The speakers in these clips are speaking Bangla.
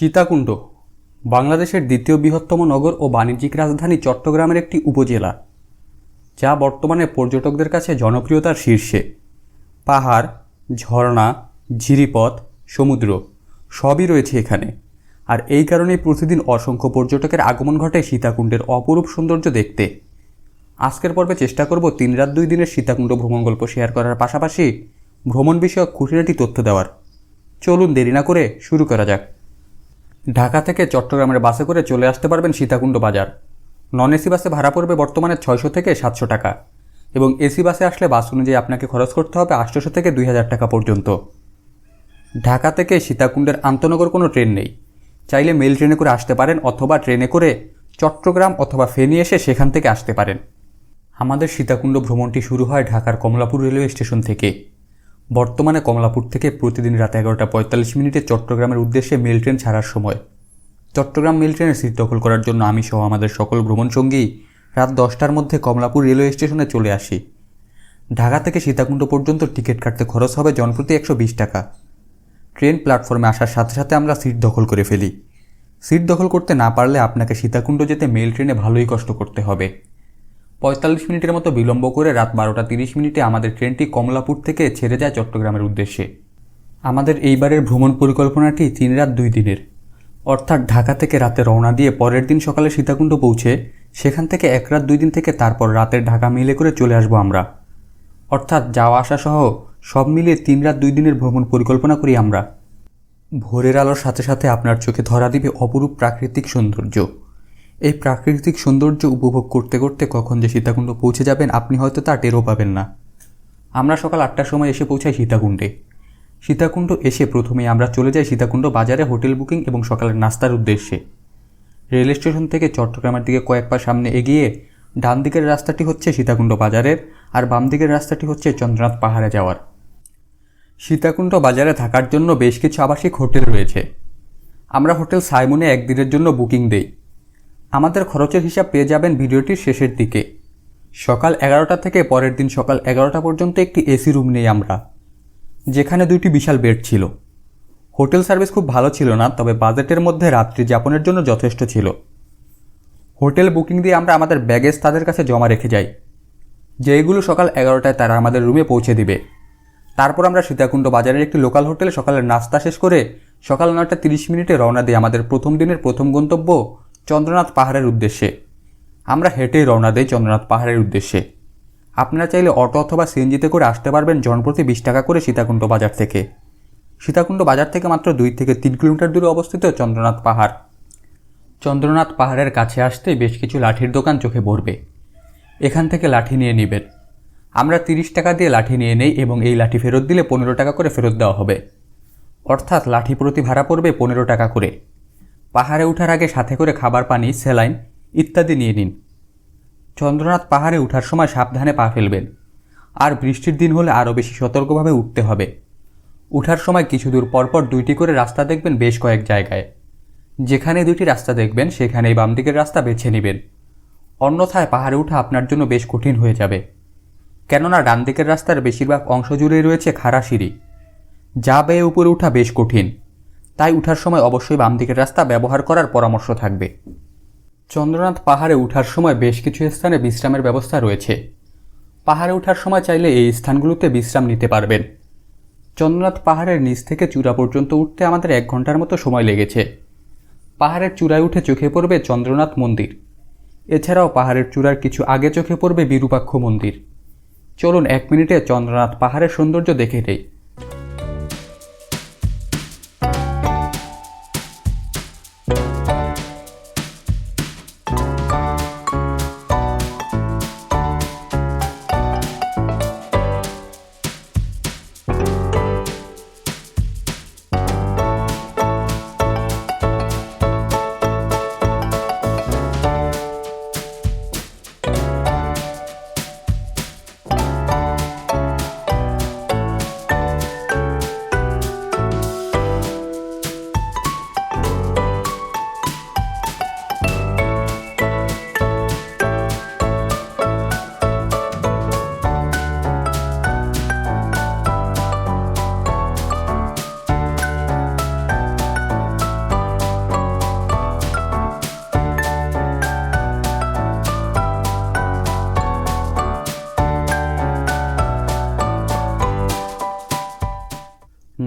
সীতাকুণ্ড, বাংলাদেশের দ্বিতীয় বৃহত্তম নগর ও বাণিজ্যিক রাজধানী চট্টগ্রামের একটি উপজেলা, যা বর্তমানে পর্যটকদের কাছে জনপ্রিয়তার শীর্ষে। পাহাড়, ঝর্ণা, ঝিরিপথ, সমুদ্র সবই রয়েছে এখানে। আর এই কারণেই প্রতিদিন অসংখ্য পর্যটকের আগমন ঘটে সীতাকুণ্ডের অপরূপ সৌন্দর্য দেখতে। আজকের পর্বে চেষ্টা করব তিন রাত দুই দিনের সীতাকুণ্ড ভ্রমণ গল্প শেয়ার করার পাশাপাশি ভ্রমণ বিষয়ক খুঁটিনাটি তথ্য দেওয়ার। চলুন দেরি না করে শুরু করা যাক। ঢাকা থেকে চট্টগ্রামের বাসে করে চলে আসতে পারবেন সীতাকুণ্ড বাজার। নন এসি বাসে ভাড়া পড়বে বর্তমানে ছয়শো থেকে সাতশো টাকা এবং এসি বাসে আসলে বাস অনুযায়ী আপনাকে খরচ করতে হবে আটশোশো থেকে দুই হাজার টাকা পর্যন্ত। ঢাকা থেকে সীতাকুণ্ডের আন্তনগর কোনো ট্রেন নেই। চাইলে মেল ট্রেনে করে আসতে পারেন অথবা ট্রেনে করে চট্টগ্রাম অথবা ফেনী এসে সেখান থেকে আসতে পারেন। আমাদের সীতাকুণ্ড ভ্রমণটি শুরু হয় ঢাকার কমলাপুর রেলওয়ে স্টেশন থেকে। বর্তমানে কমলাপুর থেকে প্রতিদিন রাত এগারোটা পঁয়তাল্লিশ মিনিটে চট্টগ্রামের উদ্দেশ্যে মেল ট্রেন ছাড়ার সময়। চট্টগ্রাম মেল ট্রেনের সিট দখল করার জন্য আমি সহ আমাদের সকল ভ্রমণসঙ্গী রাত দশটার মধ্যে কমলাপুর রেলওয়ে স্টেশনে চলে আসি। ঢাকা থেকে সীতাকুণ্ড পর্যন্ত টিকিট কাটতে খরচ হবে জনপ্রতি একশো বিশ টাকা। ট্রেন প্ল্যাটফর্মে আসার সাথে সাথে আমরা সিট দখল করে ফেলি। সিট দখল করতে না পারলে আপনাকে সীতাকুণ্ড যেতে মেল ট্রেনে ভালোই কষ্ট করতে হবে। পঁয়তাল্লিশ মিনিটের মতো বিলম্ব করে রাত বারোটা তিরিশ মিনিটে আমাদের ট্রেনটি কমলাপুর থেকে ছেড়ে যায় চট্টগ্রামের উদ্দেশ্যে। আমাদের এইবারের ভ্রমণ পরিকল্পনাটি তিন রাত দুই দিনের। অর্থাৎ ঢাকা থেকে রাতে রওনা দিয়ে পরের দিন সকালে সীতাকুণ্ড পৌঁছে সেখান থেকে এক রাত দুই দিন থেকে তারপর রাতের ঢাকা মিলে করে চলে আসব আমরা। অর্থাৎ যাওয়া আসা সহ সব মিলিয়ে তিন রাত দুই দিনের ভ্রমণ পরিকল্পনা করি আমরা। ভোরের আলোর সাথে সাথে আপনার চোখে ধরা দিবে অপরূপ প্রাকৃতিক সৌন্দর্য। এই প্রাকৃতিক সৌন্দর্য উপভোগ করতে করতে কখন যে সীতাকুণ্ড পৌঁছে যাবেন, আপনি হয়তো তা টেরও পাবেন না। আমরা সকাল আটটার সময় এসে পৌঁছাই সীতাকুণ্ডে। সীতাকুণ্ড এসে প্রথমেই আমরা চলে যাই সীতাকুণ্ড বাজারে হোটেল বুকিং এবং সকালের নাস্তার উদ্দেশ্যে। রেল স্টেশন থেকে চট্টগ্রামের দিকে কয়েক পা সামনে এগিয়ে ডান দিকের রাস্তাটি হচ্ছে সীতাকুণ্ড বাজারের আর বাম দিকের রাস্তাটি হচ্ছে চন্দ্রনাথ পাহাড়ে যাওয়ার। সীতাকুণ্ড বাজারে থাকার জন্য বেশ কিছু আবাসিক হোটেল রয়েছে। আমরা হোটেল সাইমনে একদিনের জন্য বুকিং দেই। আমাদের খরচের হিসাব পেয়ে যাবেন ভিডিওটির শেষের দিকে। সকাল এগারোটা থেকে পরের দিন সকাল এগারোটা পর্যন্ত একটি এসি রুম নেই আমরা, যেখানে দুইটি বিশাল বেড ছিল। হোটেল সার্ভিস খুব ভালো ছিল না, তবে বাজেটের মধ্যে রাত্রি যাপনের জন্য যথেষ্ট ছিল। হোটেল বুকিং দিয়ে আমরা আমাদের ব্যাগেজ তাদের কাছে জমা রেখে যাই। যেইগুলো সকাল এগারোটায় তারা আমাদের রুমে পৌঁছে দিবে। তারপর আমরা সীতাকুণ্ড বাজারের একটি লোকাল হোটেলে সকালের নাস্তা শেষ করে সকাল নয়টা তিরিশ মিনিটে রওনা দিয়ে আমাদের প্রথম দিনের প্রথম গন্তব্য চন্দ্রনাথ পাহাড়ের উদ্দেশ্যে। আমরা হেঁটেই রওনা দিই চন্দ্রনাথ পাহাড়ের উদ্দেশ্যে। আপনারা চাইলে অটো অথবা সিএনজিতে করে আসতে পারবেন জনপ্রতি বিশ টাকা করে সীতাকুণ্ড বাজার থেকে। সীতাকুণ্ড বাজার থেকে মাত্র দুই থেকে তিন কিলোমিটার দূরে অবস্থিত চন্দ্রনাথ পাহাড়। চন্দ্রনাথ পাহাড়ের কাছে আসতে বেশ কিছু লাঠির দোকান চোখে পড়বে। এখান থেকে লাঠি নিয়ে নেবেন। আমরা তিরিশ টাকা দিয়ে লাঠি নিয়ে নেই এবং এই লাঠি ফেরত দিলে পনেরো টাকা করে ফেরত দেওয়া হবে। অর্থাৎ লাঠি প্রতি ভাড়া পড়বে পনেরো টাকা করে। পাহাড়ে ওঠার আগে সাথে করে খাবার, পানি, স্যালাইন ইত্যাদি নিয়ে নিন। চন্দ্রনাথ পাহাড়ে ওঠার সময় সাবধানে পা ফেলবেন। আর বৃষ্টির দিন হলে আরও বেশি সতর্কভাবে উঠতে হবে। উঠার সময় কিছু দূর পরপর দুইটি করে রাস্তা দেখবেন বেশ কয়েক জায়গায়। যেখানে দুইটি রাস্তা দেখবেন, সেখানেই বাম দিকের রাস্তা বেছে নেবেন। অন্যথায় পাহাড়ে ওঠা আপনার জন্য বেশ কঠিন হয়ে যাবে। কেননা ডান দিকের রাস্তার বেশিরভাগ অংশ জুড়েই রয়েছে খাড়া সিঁড়ি। যা বেয়ে উপরে ওঠা বেশ কঠিন। তাই উঠার সময় অবশ্যই বাম দিকের রাস্তা ব্যবহার করার পরামর্শ থাকবে। চন্দ্রনাথ পাহাড়ে ওঠার সময় বেশ কিছু স্থানে বিশ্রামের ব্যবস্থা রয়েছে। পাহাড়ে ওঠার সময় চাইলে এই স্থানগুলোতে বিশ্রাম নিতে পারবেন। চন্দ্রনাথ পাহাড়ের নিচ থেকে চূড়া পর্যন্ত উঠতে আমাদের এক ঘণ্টার মতো সময় লেগেছে। পাহাড়ের চূড়ায় উঠে চোখে পড়বে চন্দ্রনাথ মন্দির। এছাড়াও পাহাড়ের চূড়ার কিছু আগে চোখে পড়বে বিরূপাক্ষ মন্দির। চলুন এক মিনিটে চন্দ্রনাথ পাহাড়ের সৌন্দর্য দেখে নেই।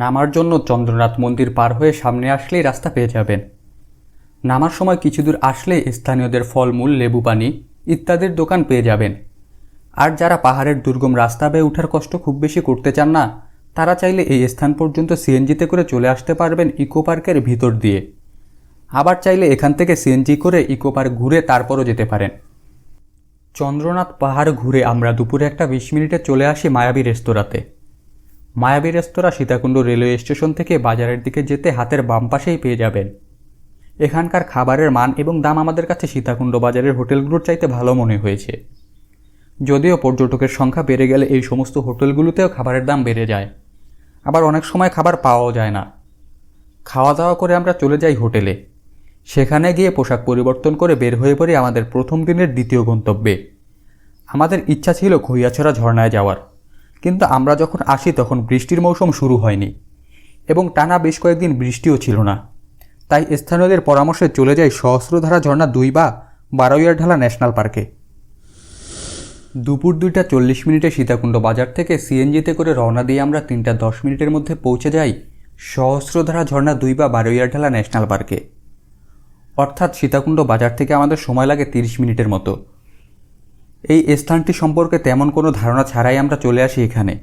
নামার জন্য চন্দ্রনাথ মন্দির পার হয়ে সামনে আসলেই রাস্তা পেয়ে যাবেন। নামার সময় কিছু দূর আসলে স্থানীয়দের ফলমূল লেবু পানি ইত্যাদির দোকান পেয়ে যাবেন। আর যারা পাহাড়ের দুর্গম রাস্তা বেয়ে ওঠার কষ্ট খুব বেশি করতে চান না, তারা চাইলে এই স্থান পর্যন্ত সিএনজিতে করে চলে আসতে পারবেন ইকো পার্কের ভিতর দিয়ে। আবার চাইলে এখান থেকে সিএনজি করে ইকো পার্ক ঘুরে তারপরও যেতে পারেন। চন্দ্রনাথ পাহাড় ঘুরে আমরা দুপুরে একটা বিশ মিনিটে চলে আসি মায়াবী রেস্তোরাঁতে। মায়াবী রেস্তোরাঁ সীতাকুণ্ড রেলওয়ে স্টেশন থেকে বাজারের দিকে যেতে হাতের বাম পাশেই পেয়ে যাবেন। এখানকার খাবারের মান এবং দাম আমাদের কাছে সীতাকুণ্ড বাজারের হোটেলগুলোর চাইতে ভালো মনে হয়েছে। যদিও পর্যটকের সংখ্যা বেড়ে গেলে এই সমস্ত হোটেলগুলোতেও খাবারের দাম বেড়ে যায়। আবার অনেক সময় খাবার পাওয়াও যায় না। খাওয়া দাওয়া করে আমরা চলে যাই হোটেলে। সেখানে গিয়ে পোশাক পরিবর্তন করে বের হয়ে পড়ি আমাদের প্রথম দিনের দ্বিতীয় গন্তব্যে। আমাদের ইচ্ছা ছিল খইয়াছড়া ঝর্ণায় যাওয়ার। কিন্তু আমরা যখন আসি তখন বৃষ্টির মৌসুম শুরু হয়নি এবং টানা বেশ কয়েকদিন বৃষ্টিও ছিল না। তাই স্থানীয়দের পরামর্শে চলে যায় সহস্রধারা ঝর্ণা দুই বা বারোয়ার ঢালা ন্যাশনাল পার্কে। দুপুর দুইটা চল্লিশ মিনিটে সীতাকুণ্ড বাজার থেকে সিএনজিতে করে রওনা দিয়ে আমরা তিনটা দশ মিনিটের মধ্যে পৌঁছে যাই সহস্রধারা ঝর্ণা দুই বা বারোয়ার ঢালা ন্যাশনাল পার্কে। অর্থাৎ সীতাকুণ্ড বাজার থেকে আমাদের সময় লাগে তিরিশ মিনিটের মতো। এই স্থানটি সম্পর্কে তেমন কোনো ধারণা ছাড়াই আমরা চলে আসি এখানে।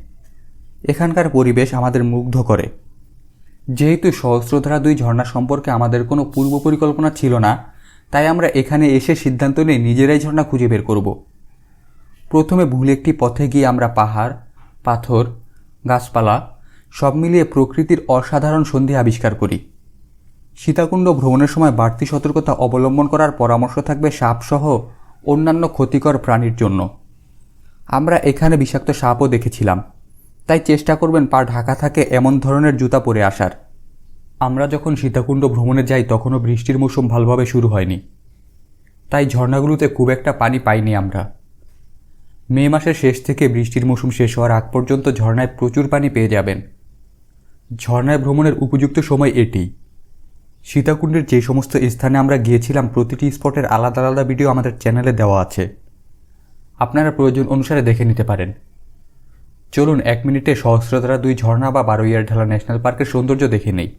এখানকার পরিবেশ আমাদের মুগ্ধ করে। যেহেতু সহস্রধারা দুই ঝর্ণা সম্পর্কে আমাদের কোনো পূর্ব পরিকল্পনা ছিল না, তাই আমরা এখানে এসে সিদ্ধান্ত নিয়ে নিজেরাই ঝর্ণা খুঁজে বের করব। প্রথমে ভুল একটি পথে গিয়ে আমরা পাহাড়, পাথর, গাছপালা সব মিলিয়ে প্রকৃতির অসাধারণ সন্ধি আবিষ্কার করি। সীতাকুণ্ড ভ্রমণের সময় বাড়তি সতর্কতা অবলম্বন করার পরামর্শ থাকবে সাপসহ অন্যান্য ক্ষতিকর প্রাণীর জন্য। আমরা এখানে বিষাক্ত সাপও দেখেছিলাম। তাই চেষ্টা করবেন পা ঢাকা থাকে এমন ধরনের জুতা পরে আসার। আমরা যখন সীতাকুণ্ড ভ্রমণে যাই, তখনও বৃষ্টির মৌসুম ভালোভাবে শুরু হয়নি। তাই ঝর্ণাগুলোতে খুব একটা পানি পাইনি আমরা। মে মাসের শেষ থেকে বৃষ্টির মৌসুম শেষ হওয়ার আগ পর্যন্ত ঝর্ণায় প্রচুর পানি পেয়ে যাবেন। ঝর্ণায় ভ্রমণের উপযুক্ত সময় এটি। সীতাকুণ্ডের যে সমস্ত স্থানে আমরা গিয়েছিলাম, প্রতিটি স্পটের আলাদা আলাদা ভিডিও আমাদের চ্যানেলে দেওয়া আছে। আপনারা প্রয়োজন অনুসারে দেখে নিতে পারেন। চলুন এক মিনিটে সহস্রধারা দুই ঝর্ণা বা বারোয়ার ঢালা ন্যাশনাল পার্কের সৌন্দর্য দেখে নেই।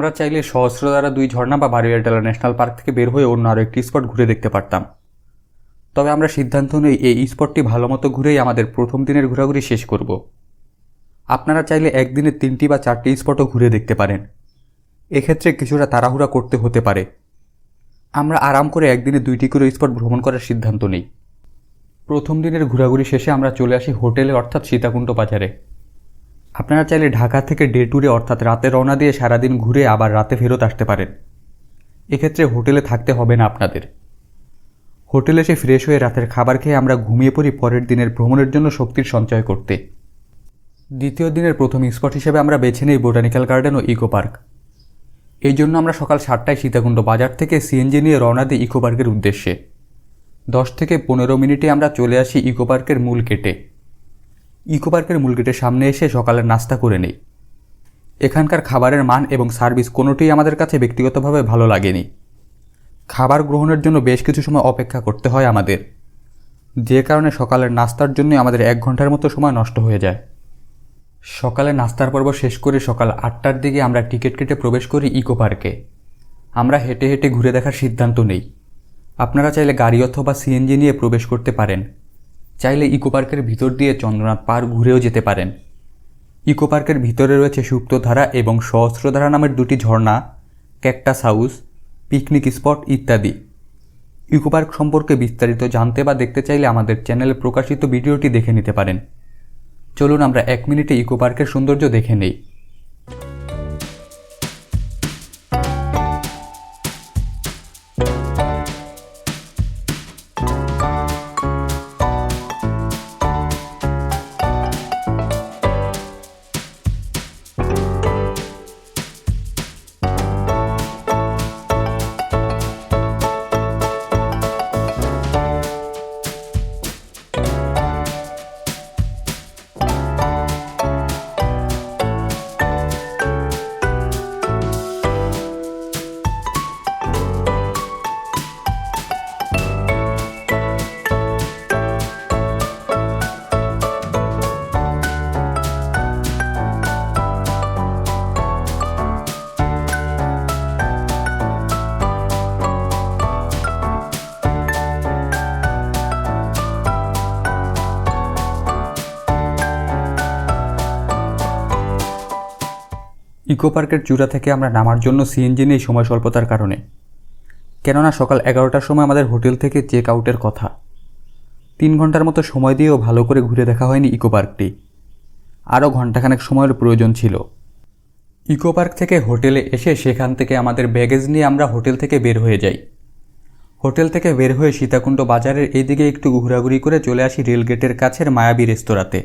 আমরা চাইলে সহস্রধারা দুই ঝর্ণা বা বারোয়ারডালা ন্যাশনাল পার্ক থেকে বের হয়ে অন্য আরও একটি স্পট ঘুরে দেখতে পারতাম। তবে আমরা সিদ্ধান্ত নিই এই স্পটটি ভালো মতো ঘুরেই আমাদের প্রথম দিনের ঘোরাঘুরি শেষ করব। আপনারা চাইলে একদিনে তিনটি বা চারটি স্পটও ঘুরে দেখতে পারেন। এক্ষেত্রে কিছুটা তাড়াহুড়া করতে হতে পারে। আমরা আরাম করে একদিনে দুইটি করে স্পট ভ্রমণ করার সিদ্ধান্ত নিই। প্রথম দিনের ঘোরাঘুরি শেষে আমরা চলে আসি হোটেলে, অর্থাৎ সীতাকুণ্ড বাজারে। আপনারা চাইলে ঢাকা থেকে ডে ট্যুরে, অর্থাৎ রাতে রওনা দিয়ে সারাদিন ঘুরে আবার রাতে ফেরত আসতে পারেন। এক্ষেত্রে হোটেলে থাকতে হবে না আপনাদের। হোটেলে এসে ফ্রেশ হয়ে রাতের খাবার খেয়ে আমরা ঘুমিয়ে পড়ি পরের দিনের ভ্রমণের জন্য শক্তির সঞ্চয় করতে। দ্বিতীয় দিনের প্রথম স্পট হিসেবে আমরা বেছে নিই বোটানিক্যাল গার্ডেন ও ইকো পার্ক। এই জন্য আমরা সকাল সাতটায় সীতাকুণ্ড বাজার থেকে সিএনজি নিয়ে রওনা দিই ইকো পার্কের উদ্দেশ্যে। দশ থেকে পনেরো মিনিটে আমরা চলে আসি ইকো পার্কের মূল গেটে। ইকো পার্কের মূল গেটের সামনে এসে সকালের নাস্তা করে নেই। এখানকার খাবারের মান এবং সার্ভিস কোনোটিই আমাদের কাছে ব্যক্তিগতভাবে ভালো লাগেনি। খাবার গ্রহণের জন্য বেশ কিছু সময় অপেক্ষা করতে হয় আমাদের। যে কারণে সকালের নাস্তার জন্যই আমাদের এক ঘণ্টার মতো সময় নষ্ট হয়ে যায়। সকালে নাস্তার পর্ব শেষ করে সকাল আটটার দিকে আমরা টিকিট কেটে প্রবেশ করি ইকো পার্কে। আমরা হেঁটে হেঁটে ঘুরে দেখার সিদ্ধান্ত নেই। আপনারা চাইলে গাড়ি অথবা সিএনজি নিয়ে প্রবেশ করতে পারেন। চাইলে ইকো পার্কের ভিতর দিয়ে চন্দ্রনাথ পার্ক ঘুরেও যেতে পারেন। ইকো পার্কের ভিতরে রয়েছে সুপ্তধারা এবং সহস্রধারা নামের দুটি ঝর্ণা, ক্যাকটাস হাউস, পিকনিক স্পট ইত্যাদি। ইকো পার্ক সম্পর্কে বিস্তারিত জানতে বা দেখতে চাইলে আমাদের চ্যানেলে প্রকাশিত ভিডিওটি দেখে নিতে পারেন। চলুন আমরা এক মিনিটে ইকো পার্কের সৌন্দর্য দেখে নেই। ইকো পার্কের চূড়া থেকে আমরা নামার জন্য সিএনজি নেই সময় স্বল্পতার কারণে। কেননা সকাল এগারোটার সময় আমাদের হোটেল থেকে চেক আউটের কথা। তিন ঘণ্টার মতো সময় দিয়েও ভালো করে ঘুরে দেখা হয়নি ইকো পার্কটি। আরও ঘন্টাখানেক সময়ের প্রয়োজন ছিল। ইকো পার্ক থেকে হোটেলে এসে সেখান থেকে আমাদের ব্যাগেজ নিয়ে আমরা হোটেল থেকে বের হয়ে যাই। হোটেল থেকে বের হয়ে সীতাকুণ্ড বাজারের এইদিকে একটু ঘোরাঘুরি করে চলে আসি রেলগেটের কাছের মায়াবী রেস্তোরাঁতে।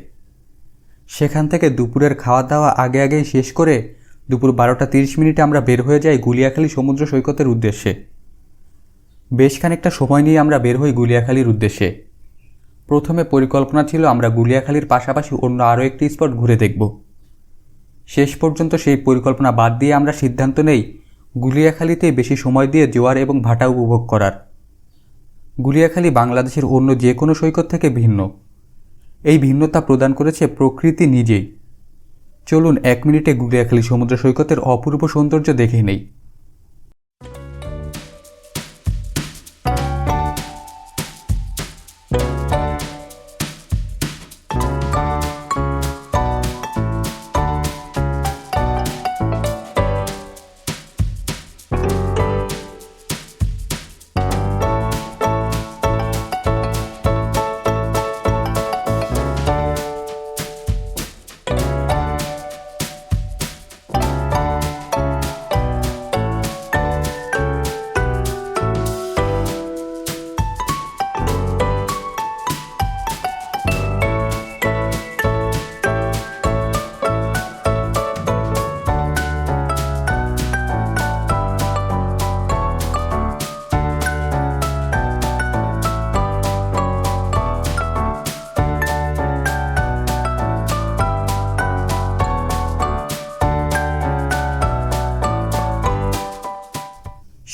সেখান থেকে দুপুরের খাওয়া দাওয়া আগে আগেই শেষ করে দুপুর বারোটা তিরিশ মিনিটে আমরা বের হয়ে যাই গুলিয়াখালী সমুদ্র সৈকতের উদ্দেশ্যে। বেশ খানিকটা সময় নিয়ে আমরা বের হই গুলিয়াখালীর উদ্দেশ্যে। প্রথমে পরিকল্পনা ছিল আমরা গুলিয়াখালীর পাশাপাশি অন্য আরও একটি স্পট ঘুরে দেখব। শেষ পর্যন্ত সেই পরিকল্পনা বাদ দিয়ে আমরা সিদ্ধান্ত নেই গুলিয়াখালীতে বেশি সময় দিয়ে জোয়ার এবং ভাটা উপভোগ করার। গুলিয়াখালী বাংলাদেশের অন্য যে কোনো সৈকত থেকে ভিন্ন। এই ভিন্নতা প্রদান করেছে প্রকৃতি নিজেই। চলুন এক মিনিটে গুলিয়াখালী সমুদ্র সৈকতের অপূর্ব সৌন্দর্য দেখে নেই।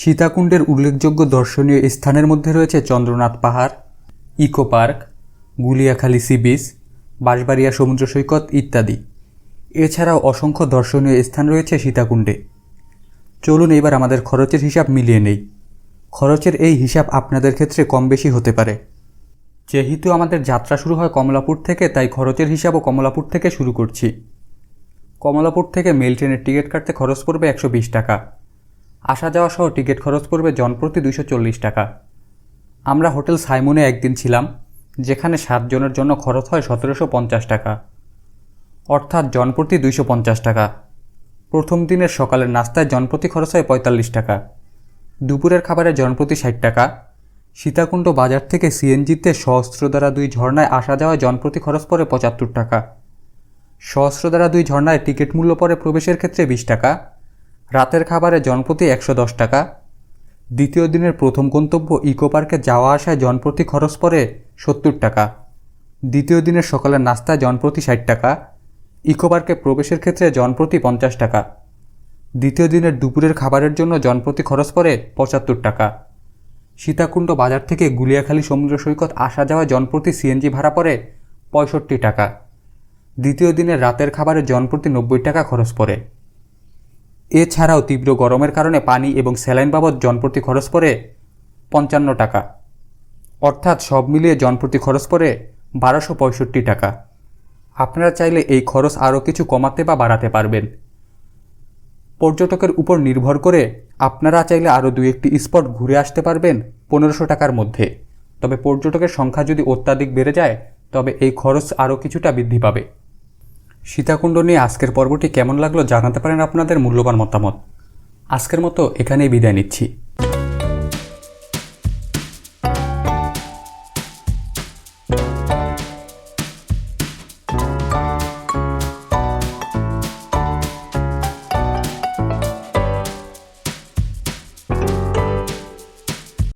সীতাকুণ্ডের উল্লেখযোগ্য দর্শনীয় স্থানের মধ্যে রয়েছে চন্দ্রনাথ পাহাড়, eco park, Guliakhali sea beach, Banshbaria সমুদ্র সৈকত ইত্যাদি। এছাড়াও অসংখ্য দর্শনীয় স্থান রয়েছে সীতাকুণ্ডে। চলুন এবার আমাদের খরচের হিসাব মিলিয়ে নেই। খরচের এই হিসাব আপনাদের ক্ষেত্রে কম বেশি হতে পারে। যেহেতু আমাদের যাত্রা শুরু হয় কমলাপুর থেকে, তাই খরচের হিসাবও কমলাপুর থেকে শুরু করছি। কমলাপুর থেকে মেল ট্রেনের টিকিট কাটতে খরচ পড়বে একশো বিশ টাকা। আসা যাওয়া সহ টিকিট খরচ পড়বে জনপ্রতি দুইশো চল্লিশ টাকা। আমরা হোটেল সাইমনে একদিন ছিলাম, যেখানে সাতজনের জন্য খরচ হয় সতেরোশো পঞ্চাশ টাকা। অর্থাৎ জনপ্রতি দুইশো পঞ্চাশ টাকা। প্রথম দিনের সকালের নাস্তায় জনপ্রতি খরচ হয় পঁয়তাল্লিশ টাকা। দুপুরের খাবারে জনপ্রতি ষাট টাকা। সীতাকুণ্ড বাজার থেকে সিএনজিতে সহস্র দ্বারা দুই ঝর্ণায় আসা যাওয়া জনপ্রতি খরচ পড়ে পঁচাত্তর টাকা। সহস্র দ্বারা দুই ঝর্ণায় টিকিট মূল্য পড়ে প্রবেশের ক্ষেত্রে বিশ টাকা। রাতের খাবারে জনপ্রতি একশো দশ টাকা। দ্বিতীয় দিনের প্রথম গন্তব্য ইকো পার্কে যাওয়া আসায় জনপ্রতি খরচ পড়ে সত্তর টাকা। দ্বিতীয় দিনের সকালের নাস্তায় জনপ্রতি ষাট টাকা। ইকো পার্কে প্রবেশের ক্ষেত্রে জনপ্রতি পঞ্চাশ টাকা। দ্বিতীয় দিনের দুপুরের খাবারের জন্য জনপ্রতি খরচ পড়ে পঁচাত্তর টাকা। সীতাকুণ্ড বাজার থেকে গুলিয়াখালী সমুদ্র সৈকত আসা যাওয়া জনপ্রতি সিএনজি ভাড়া পড়ে পঁয়ষট্টি টাকা। দ্বিতীয় দিনের রাতের খাবারে জনপ্রতি নব্বই টাকা খরচ পড়ে। এছাড়াও তীব্র গরমের কারণে পানি এবং স্যালাইন বাবদ জনপ্রতি খরচ পড়ে পঞ্চান্ন টাকা। অর্থাৎ সব মিলিয়ে জনপ্রতি খরচ পড়ে বারোশো পঁয়ষট্টি টাকা। আপনারা চাইলে এই খরচ আরও কিছু কমাতে বা বাড়াতে পারবেন। পর্যটকের উপর নির্ভর করে আপনারা চাইলে আরও দু একটি স্পট ঘুরে আসতে পারবেন পনেরোশো টাকার মধ্যে। তবে পর্যটকের সংখ্যা যদি অত্যাধিক বেড়ে যায়, তবে এই খরচ আরও কিছুটা বৃদ্ধি পাবে। সীতাকুণ্ড নিয়ে আজকের পর্বটি কেমন লাগল জানাতে পারেন আপনাদের মূল্যবান মতামত। আজকের মতো এখানেই বিদায় নিচ্ছি।